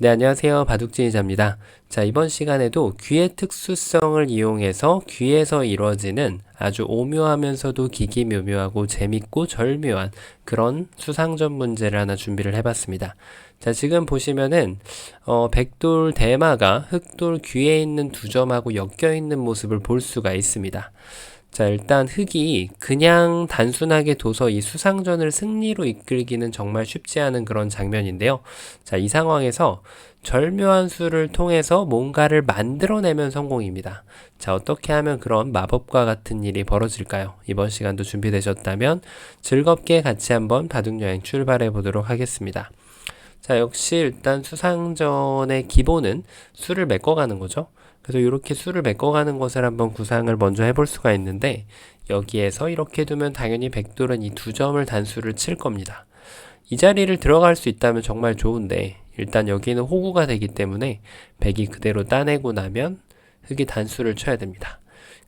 네, 안녕하세요. 바둑진이자입니다. 자, 이번 시간에도 귀의 특수성을 이용해서 귀에서 이루어지는 아주 오묘하면서도 기기묘묘하고 재밌고 절묘한 그런 수상전 문제를 하나 준비를 해봤습니다. 자, 지금 보시면은, 어, 백돌 대마가 흑돌 귀에 있는 두 점하고 엮여 있는 모습을 볼 수가 있습니다. 자, 일단 흑이 그냥 단순하게 둬서 이 수상전을 승리로 이끌기는 정말 쉽지 않은 그런 장면인데요. 자, 이 상황에서 절묘한 수를 통해서 뭔가를 만들어내면 성공입니다. 자, 어떻게 하면 그런 마법과 같은 일이 벌어질까요? 이번 시간도 준비되셨다면 즐겁게 같이 한번 바둑여행 출발해 보도록 하겠습니다. 자, 역시 일단 수상전의 기본은 수를 메꿔가는 거죠. 그래서 이렇게 수를 메꿔가는 것을 한번 구상을 먼저 해볼 수가 있는데 여기에서 이렇게 두면 당연히 백돌은 이 두 점을 단수를 칠 겁니다. 이 자리를 들어갈 수 있다면 정말 좋은데 일단 여기는 호구가 되기 때문에 백이 그대로 따내고 나면 흑이 단수를 쳐야 됩니다.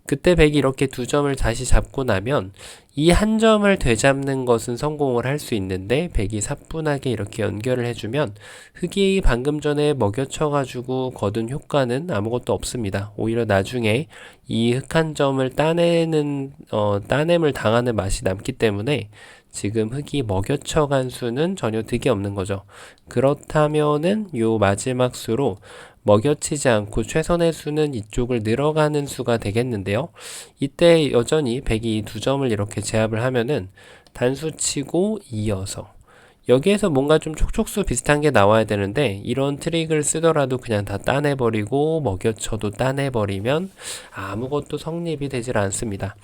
그때 백이 이렇게 두 점을 다시 잡고 나면 이 한 점을 되잡는 것은 성공을 할 수 있는데 백이 사뿐하게 이렇게 연결을 해주면 흑이 방금 전에 먹여쳐가지고 거둔 효과는 아무것도 없습니다. 오히려 나중에 이 흑 한 점을 따내는 어, 따냄을 당하는 맛이 남기 때문에 지금 흑이 먹여쳐간 수는 전혀 득이 없는 거죠. 그렇다면은 요 마지막 수로 먹여치지 않고 최선의 수는 이쪽을 늘어가는 수가 되겠는데요. 이때 여전히 백이 두 점을 이렇게 제압을 하면은 단수 치고 이어서 여기에서 뭔가 좀 촉촉수 비슷한 게 나와야 되는데 이런 트릭을 쓰더라도 그냥 다 따내버리고 먹여쳐도 따내버리면 아무것도 성립이 되질 않습니다.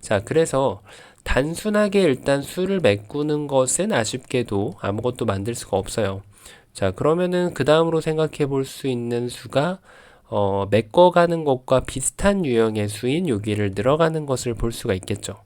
자, 그래서 단순하게 일단 수를 메꾸는 것은 아쉽게도 아무것도 만들 수가 없어요. 자, 그러면은 그 다음으로 생각해 볼 수 있는 수가 어, 메꿔가는 것과 비슷한 유형의 수인 여기를 늘어가는 것을 볼 수가 있겠죠.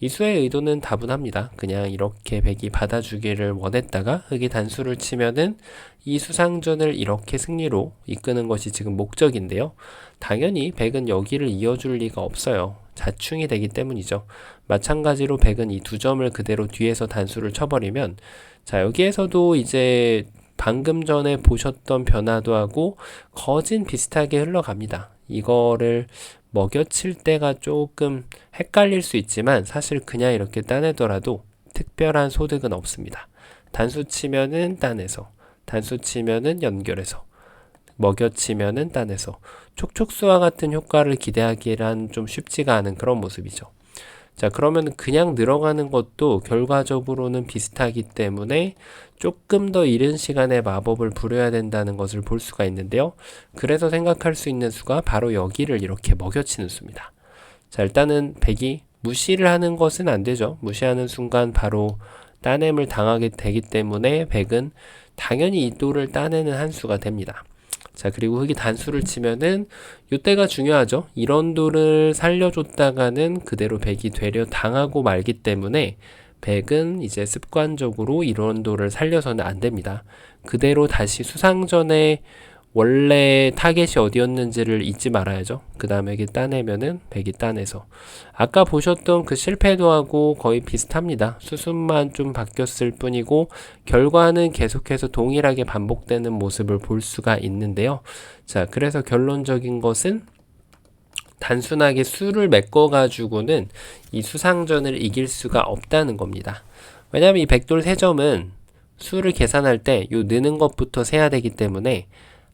이 수의 의도는 다분합니다. 그냥 이렇게 백이 받아주기를 원했다가 흑이 단수를 치면은 이 수상전을 이렇게 승리로 이끄는 것이 지금 목적인데요. 당연히 백은 여기를 이어줄 리가 없어요. 자충이 되기 때문이죠. 마찬가지로 백은 이 두 점을 그대로 뒤에서 단수를 쳐버리면 자 여기에서도 이제 방금 전에 보셨던 변화도 하고 거진 비슷하게 흘러갑니다. 이거를 먹여칠 때가 조금 헷갈릴 수 있지만 사실 그냥 이렇게 따내더라도 특별한 소득은 없습니다. 단수 치면은 따내서, 단수 치면은 연결해서, 먹여치면은 따내서 촉촉수와 같은 효과를 기대하기란 좀 쉽지가 않은 그런 모습이죠. 자, 그러면 그냥 늘어가는 것도 결과적으로는 비슷하기 때문에 조금 더 이른 시간에 마법을 부려야 된다는 것을 볼 수가 있는데요. 그래서 생각할 수 있는 수가 바로 여기를 이렇게 먹여치는 수입니다. 자, 일단은 백이 무시를 하는 것은 안 되죠. 무시하는 순간 바로 따냄을 당하게 되기 때문에 백은 당연히 이 돌을 따내는 한 수가 됩니다. 자, 그리고 흑이 단수를 치면은 이때가 중요하죠. 이런 돌을 살려줬다가는 그대로 백이 되려 당하고 말기 때문에 백은 이제 습관적으로 이런 돌을 살려서는 안 됩니다. 그대로 다시 수상전에 원래 타겟이 어디였는지를 잊지 말아야죠. 그 다음에 이게 따내면은 백이 따내서 아까 보셨던 그 실패도 하고 거의 비슷합니다. 수순만 좀 바뀌었을 뿐이고 결과는 계속해서 동일하게 반복되는 모습을 볼 수가 있는데요. 자, 그래서 결론적인 것은 단순하게 수를 메꿔 가지고는 이 수상전을 이길 수가 없다는 겁니다. 왜냐하면 이 백돌 세점은 수를 계산할 때 요 느는 것부터 세야 되기 때문에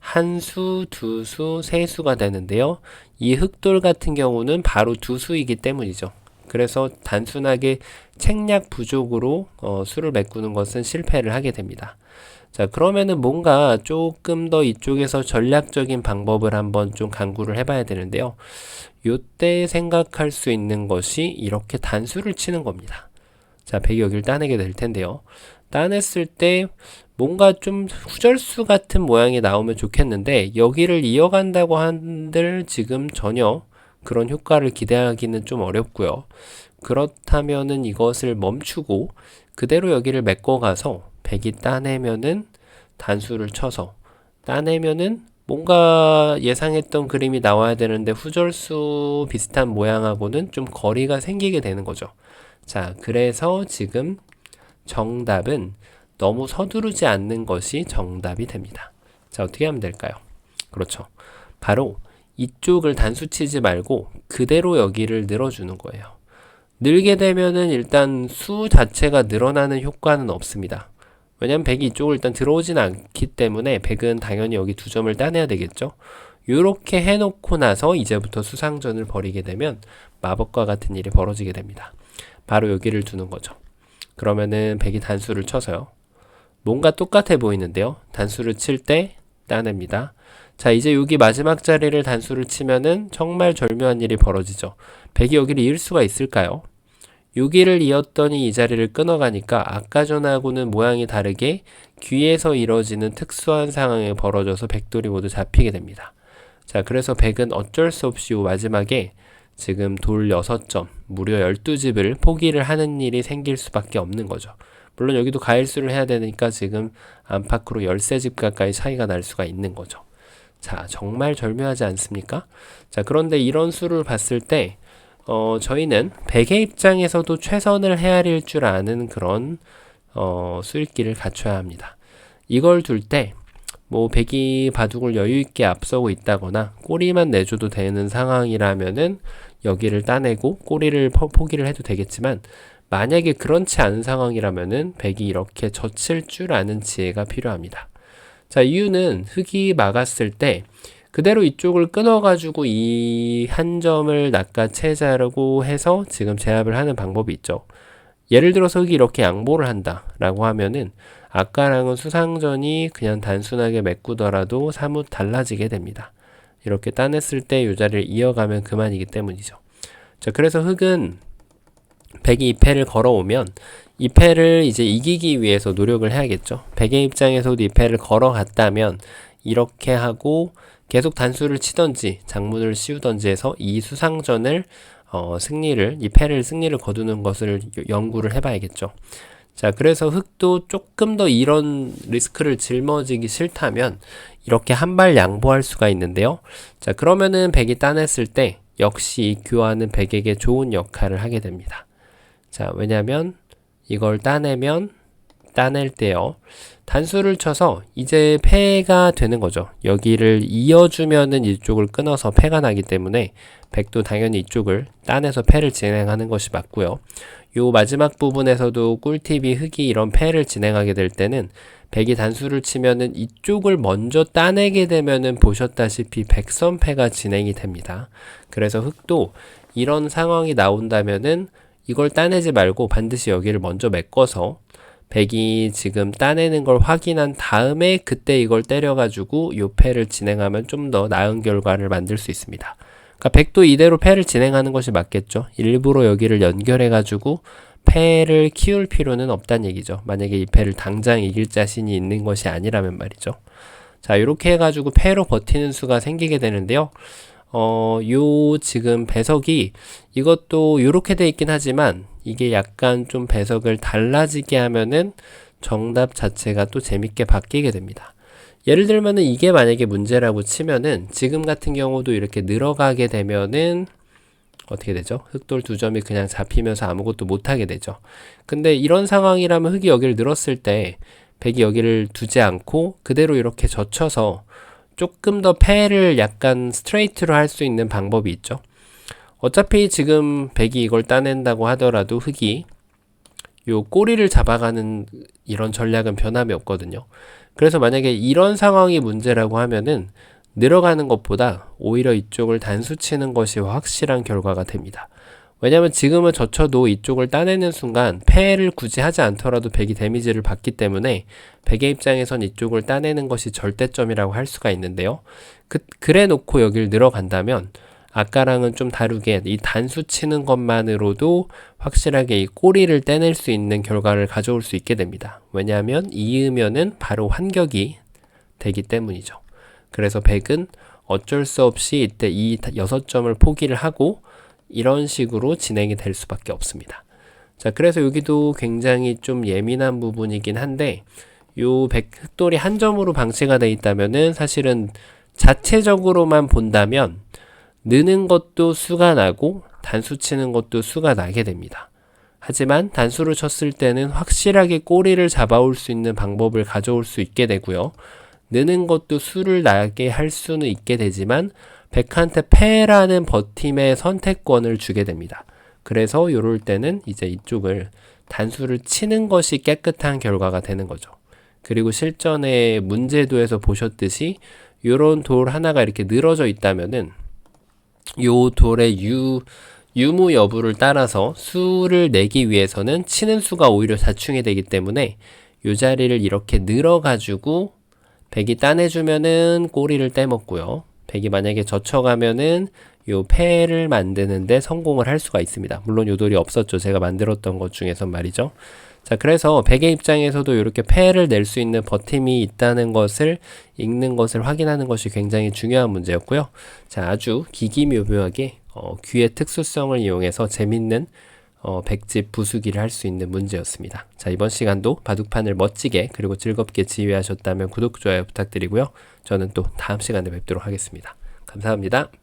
한 수, 두 수, 세 수가 되는데요. 이 흑돌 같은 경우는 바로 두 수이기 때문이죠. 그래서 단순하게 책략 부족으로 어, 수를 메꾸는 것은 실패를 하게 됩니다. 자, 그러면은 뭔가 조금 더 이쪽에서 전략적인 방법을 한번 좀 강구를 해봐야 되는데요. 요때 생각할 수 있는 것이 이렇게 단수를 치는 겁니다. 자, 100이 여기를 따내게 될 텐데요. 따냈을 때 뭔가 좀 후절수 같은 모양이 나오면 좋겠는데 여기를 이어간다고 한들 지금 전혀 그런 효과를 기대하기는 좀 어렵고요. 그렇다면은 이것을 멈추고 그대로 여기를 메꿔가서 100이 따내면은 단수를 쳐서 따내면은 뭔가 예상했던 그림이 나와야 되는데 후절수 비슷한 모양하고는 좀 거리가 생기게 되는 거죠. 자, 그래서 지금 정답은 너무 서두르지 않는 것이 정답이 됩니다. 자, 어떻게 하면 될까요? 그렇죠. 바로 이쪽을 단수 치지 말고 그대로 여기를 늘어주는 거예요. 늘게 되면은 일단 수 자체가 늘어나는 효과는 없습니다. 왜냐면 100이 이쪽을 일단 들어오진 않기 때문에 100은 당연히 여기 두 점을 따내야 되겠죠. 이렇게 해놓고 나서 이제부터 수상전을 벌이게 되면 마법과 같은 일이 벌어지게 됩니다. 바로 여기를 두는 거죠. 그러면은 100이 단수를 쳐서요. 뭔가 똑같아 보이는데요. 단수를 칠 때 따냅니다. 자, 이제 여기 마지막 자리를 단수를 치면은 정말 절묘한 일이 벌어지죠. 100이 여기를 이을 수가 있을까요? 여기를 이었더니 이 자리를 끊어가니까 아까 전하고는 모양이 다르게 귀에서 이뤄지는 특수한 상황이 벌어져서 백돌이 모두 잡히게 됩니다. 자, 그래서 100은 어쩔 수 없이 마지막에 지금 돌 6점, 무려 12집을 포기를 하는 일이 생길 수밖에 없는 거죠. 물론 여기도 가일수를 해야 되니까 지금 안팎으로 13집 가까이 차이가 날 수가 있는 거죠. 자, 정말 절묘하지 않습니까? 자, 그런데 이런 수를 봤을 때, 어, 저희는 백의 입장에서도 최선을 헤아릴 줄 아는 그런, 어, 수익기를 갖춰야 합니다. 이걸 둘 때, 뭐, 백이 바둑을 여유있게 앞서고 있다거나, 꼬리만 내줘도 되는 상황이라면은, 여기를 따내고, 꼬리를 포기를 해도 되겠지만, 만약에 그렇지 않은 상황이라면은, 백이 이렇게 젖힐 줄 아는 지혜가 필요합니다. 자, 이유는 흙이 막았을 때 그대로 이쪽을 끊어가지고 이 한 점을 낚아채자라고 해서 지금 제압을 하는 방법이 있죠. 예를 들어서 흙이 이렇게 양보를 한다라고 하면은 아까랑은 수상전이 그냥 단순하게 메꾸더라도 사뭇 달라지게 됩니다. 이렇게 따냈을 때이 자리를 이어가면 그만이기 때문이죠. 자, 그래서 흙은 102 패를 걸어오면 2패를 이제 이기기 위해서 노력을 해야겠죠. 백의 입장에서도 2패를 걸어갔다면 이렇게 하고 계속 단수를 치던지 장문을 씌우던지 해서 이 수상전을 어, 승리를 이 패를 승리를 거두는 것을 연구를 해봐야겠죠. 자, 그래서 흑도 조금 더 이런 리스크를 짊어지기 싫다면 이렇게 한 발 양보할 수가 있는데요. 자, 그러면은 백이 따냈을 때 역시 이 교환은 백에게 좋은 역할을 하게 됩니다. 자, 왜냐면 이걸 따내면 따낼 때요. 단수를 쳐서 이제 패가 되는 거죠. 여기를 이어주면은 이쪽을 끊어서 패가 나기 때문에 백도 당연히 이쪽을 따내서 패를 진행하는 것이 맞고요. 요 마지막 부분에서도 꿀팁이 흙이 이런 패를 진행하게 될 때는 백이 단수를 치면은 이쪽을 먼저 따내게 되면은 보셨다시피 백선패가 진행이 됩니다. 그래서 흙도 이런 상황이 나온다면은 이걸 따내지 말고 반드시 여기를 먼저 메꿔서 백이 지금 따내는 걸 확인한 다음에 그때 이걸 때려가지고 요 패를 진행하면 좀 더 나은 결과를 만들 수 있습니다. 그러니까 백도 이대로 패를 진행하는 것이 맞겠죠. 일부러 여기를 연결해가지고 패를 키울 필요는 없다는 얘기죠. 만약에 이 패를 당장 이길 자신이 있는 것이 아니라면 말이죠. 자, 이렇게 해가지고 패로 버티는 수가 생기게 되는데요. 어, 요 지금 배석이 이것도 요렇게 돼 있긴 하지만 이게 약간 좀 배석을 달라지게 하면은 정답 자체가 또 재밌게 바뀌게 됩니다. 예를 들면은 이게 만약에 문제라고 치면은 지금 같은 경우도 이렇게 늘어가게 되면은 어떻게 되죠? 흑돌 두 점이 그냥 잡히면서 아무것도 못하게 되죠. 근데 이런 상황이라면 흑이 여기를 늘었을 때 백이 여기를 두지 않고 그대로 이렇게 젖혀서 조금 더 패를 약간 스트레이트로 할 수 있는 방법이 있죠. 어차피 지금 백이 이걸 따낸다고 하더라도 흑이 요 꼬리를 잡아가는 이런 전략은 변함이 없거든요. 그래서 만약에 이런 상황이 문제라고 하면은 늘어가는 것보다 오히려 이쪽을 단수 치는 것이 확실한 결과가 됩니다. 왜냐면 지금은 젖혀도 이쪽을 따내는 순간 패를 굳이 하지 않더라도 백이 데미지를 받기 때문에 백의 입장에선 이쪽을 따내는 것이 절대점이라고 할 수가 있는데요. 그, 그래 놓고 여길 늘어간다면 아까랑은 좀 다르게 이 단수 치는 것만으로도 확실하게 이 꼬리를 떼낼 수 있는 결과를 가져올 수 있게 됩니다. 왜냐하면 이으면은 바로 환격이 되기 때문이죠. 그래서 백은 어쩔 수 없이 이때 이 여섯 점을 포기를 하고 이런 식으로 진행이 될 수밖에 없습니다. 자, 그래서 여기도 굉장히 좀 예민한 부분이긴 한데 요 백 흑돌이 한 점으로 방치가 되어 있다면은 사실은 자체적으로만 본다면 느는 것도 수가 나고 단수 치는 것도 수가 나게 됩니다. 하지만 단수를 쳤을 때는 확실하게 꼬리를 잡아올 수 있는 방법을 가져올 수 있게 되고요. 느는 것도 수를 나게 할 수는 있게 되지만 백한테 패라는 버팀의 선택권을 주게 됩니다. 그래서 요럴 때는 이제 이쪽을 단수를 치는 것이 깨끗한 결과가 되는 거죠. 그리고 실전의 문제도에서 보셨듯이 요런 돌 하나가 이렇게 늘어져 있다면은 요 돌의 유 유무 여부를 따라서 수를 내기 위해서는 치는 수가 오히려 자충이 되기 때문에 요 자리를 이렇게 늘어가지고 백이 따내주면은 꼬리를 떼먹고요. 백이 만약에 젖혀가면은 요 패를 만드는데 성공을 할 수가 있습니다. 물론 요 돌이 없었죠. 제가 만들었던 것 중에선 말이죠. 자, 그래서 백의 입장에서도 이렇게 패를 낼 수 있는 버팀이 있다는 것을 읽는 것을 확인하는 것이 굉장히 중요한 문제였고요. 자, 아주 기기묘묘하게 어, 귀의 특수성을 이용해서 재밌는 어, 백집 부수기를 할 수 있는 문제였습니다. 자, 이번 시간도 바둑판을 멋지게 그리고 즐겁게 지휘하셨다면 구독, 좋아요 부탁드리고요. 저는 또 다음 시간에 뵙도록 하겠습니다. 감사합니다.